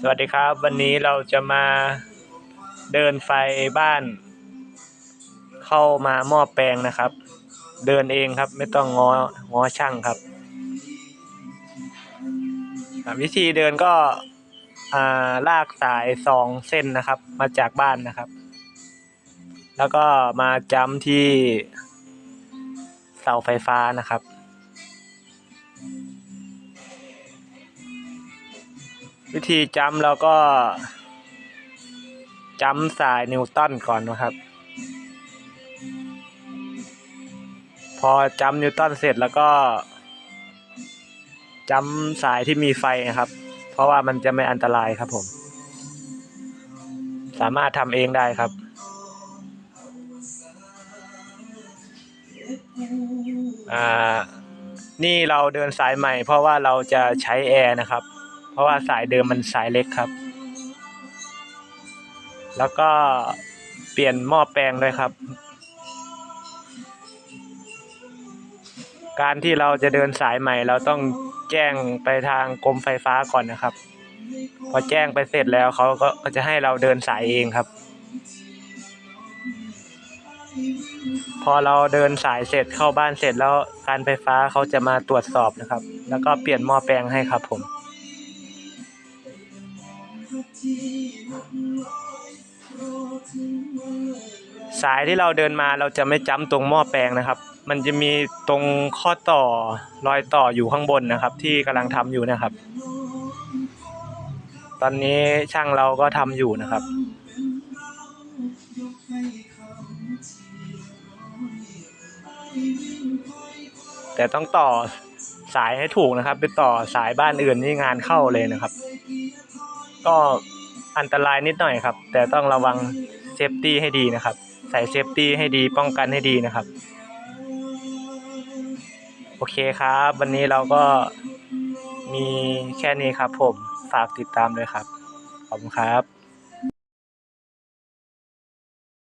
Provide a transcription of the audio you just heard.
สวัสดีครับ วันนี้เราจะมาเดินไฟบ้าน เข้ามาหม้อแปลงนะครับ เดินเองครับไม่ต้องงองอช่างครับ วิธีเดินก็าลากสายสองเส้นนะครับ มาจากบ้านนะครับ แล้วก็มาจำที่เสาไฟฟ้านะครับ วิธีจำเราก็จำสายนิวตันก่อนนะครับ พอจำนิวตันเสร็จแล้วก็จำสายที่มีไฟนะครับ เพราะว่ามันจะไม่อันตรายครับผม สามารถทำเองได้ครับอ่านี่เราเดินสายใหม่เพราะว่าเราจะใช้แอร์นะครับ เพราะว่าสายเดิมมันสายเล็กครับ แล้วก็เปลี่ยนหม้อแปลงด้วยครับ การที่เราจะเดินสายใหม่ เราต้องแจ้งไปทางกรมไฟฟ้าก่อนนะครับ พอแจ้งไปเสร็จแล้วเขาก็ก็จะให้เราเดินสายเองครับ พอเราเดินสายเสร็จเข้าบ้านเสร็จแล้วการไฟฟ้าเขาจะมาตรวจสอบนะครับ แล้วก็เปลี่ยนหม้อแปลงให้ครับผม สายที่เราเดินมาเราจะไม่จ้ำตรงหม้อแปลงนะครับ มันจะมีตรงข้อต่อรอยต่ออยู่ข้างบนนะครับ ที่กำลังทำอยู่นะครับ ตอนนี้ช่างเราก็ทำอยู่นะครับแต่ต้องต่อสายให้ถูกนะครับ ไปต่อสายบ้านอื่นนี่งานเข้าเลยนะครับ ก็ อันตรายนิดหน่อยครับ แต่ต้องระวังเซฟตี้ให้ดีนะครับ ใส่เซฟตี้ให้ดีป้องกันให้ดีนะครับ โอเคครับ วันนี้เราก็มีแค่นี้ครับผมฝากติดตามด้วยครับ ขอบคุณครับ